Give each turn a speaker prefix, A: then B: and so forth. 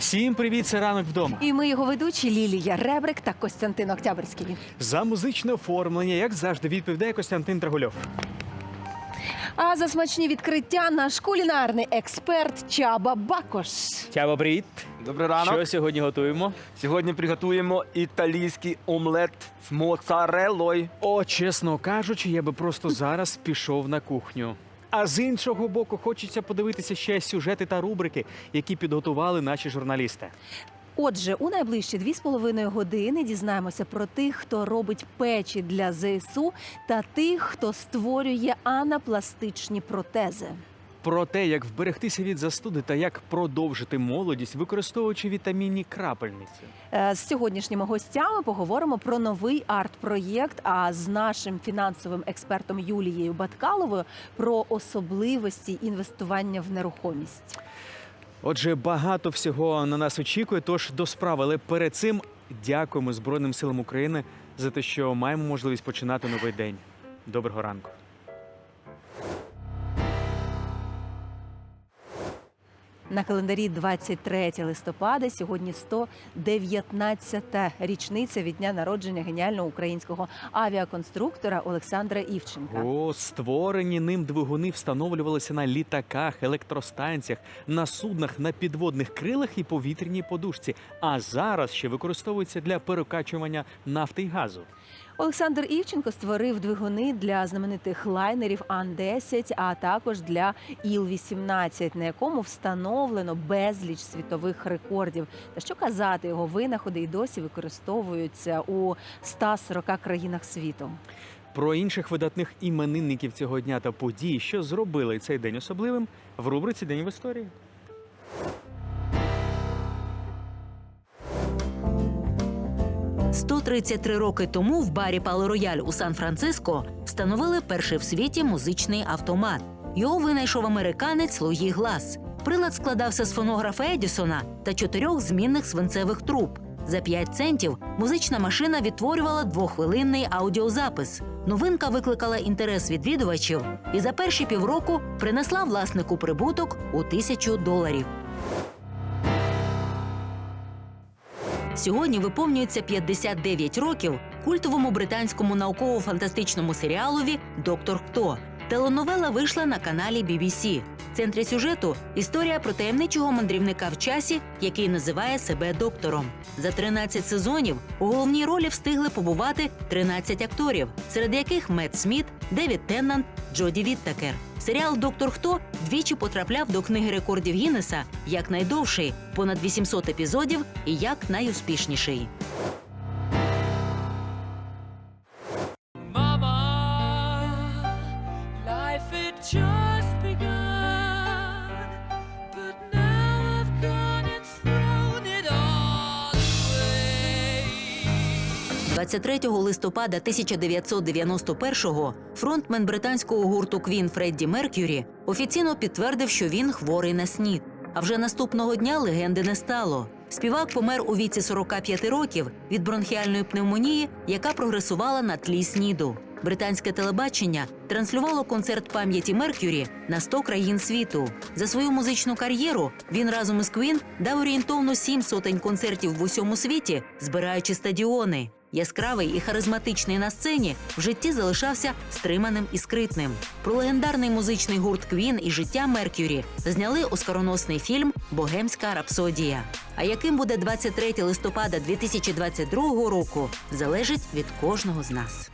A: Всім привіт, це ранок вдома.
B: І ми його ведучі Лілія Ребрик та Костянтин Октябрьський.
A: За музичне оформлення, як завжди, відповідає Костянтин Трагульов.
B: А за смачні відкриття наш кулінарний експерт Чаба Бакош.
A: Тява, привіт.
C: Добрий ранок.
A: Що сьогодні готуємо?
C: Сьогодні приготуємо італійський омлет з моцарелою.
A: О, чесно кажучи, я би просто зараз пішов на кухню. А з іншого боку, хочеться подивитися ще сюжети та рубрики, які підготували наші журналісти.
B: Отже, у найближчі дві з половиною години дізнаємося про тих, хто робить печі для ЗСУ, та тих, хто створює анапластичні протези.
A: Про те, як вберегтися від застуди та як продовжити молодість, використовуючи вітамінні крапельниці.
B: Е, З сьогоднішніми гостями поговоримо про новий арт-проєкт. А з нашим фінансовим експертом Юлією Баткаловою про особливості інвестування в нерухомість.
A: Отже, багато всього на нас очікує. Тож до справи. Але перед цим дякуємо Збройним силам України за те, що маємо можливість починати новий день. Доброго ранку.
B: На календарі 23 листопада. Сьогодні 119-та річниця від дня народження геніального українського авіаконструктора Олександра Івченка.
A: О, створені ним двигуни встановлювалися на літаках, електростанціях, на суднах, на підводних крилах і повітряній подушці. А зараз ще використовуються для перекачування нафти й газу.
B: Олександр Івченко створив двигуни для знаменитих лайнерів Ан-10, а також для Іл-18, на якому встановлено безліч світових рекордів. Та що казати, його винаходи і досі використовуються у 140 країнах світу.
A: Про інших видатних іменинників цього дня та подій, що зробили цей день особливим, в рубриці День в історії.
D: – 133 роки тому в барі Пало Рояль у Сан-Франциско встановили перший в світі музичний автомат. Його винайшов американець Луї Глас. Прилад складався з фонографа Едісона та чотирьох змінних свинцевих труб. За 5 центів музична машина відтворювала двохвилинний аудіозапис. Новинка викликала інтерес відвідувачів і за перші півроку принесла власнику прибуток у тисячу доларів. Сьогодні виповнюється 59 років культовому британському науково-фантастичному серіалові Доктор Хто. Теленовела вийшла на каналі BBC. В центрі сюжету історія про таємничого мандрівника в часі, який називає себе доктором. За 13 сезонів у головній ролі встигли побувати 13 акторів, серед яких Мет Сміт, Девід Теннант, Джоді Віттакер. Серіал Доктор Хто двічі потрапляв до книги рекордів Гіннеса як найдовший, понад 800 епізодів і як найуспішніший. 23 листопада 1991-го фронтмен британського гурту Квін Фредді Меркюрі офіційно підтвердив, що він хворий на снід. А вже наступного дня легенди не стало. Співак помер у віці 45 років від бронхіальної пневмонії, яка прогресувала на тлі сніду. Британське телебачення транслювало концерт пам'яті Меркюрі на 100 країн світу. За свою музичну кар'єру він разом із Квін дав орієнтовно сім сотень концертів в усьому світі, збираючи стадіони. Яскравий і харизматичний на сцені в житті залишався стриманим і скритним. Про легендарний музичний гурт Квін і життя Меркюрі зняли оскароносний фільм Богемська рапсодія. А яким буде 23 листопада 2022 року, залежить від кожного з нас.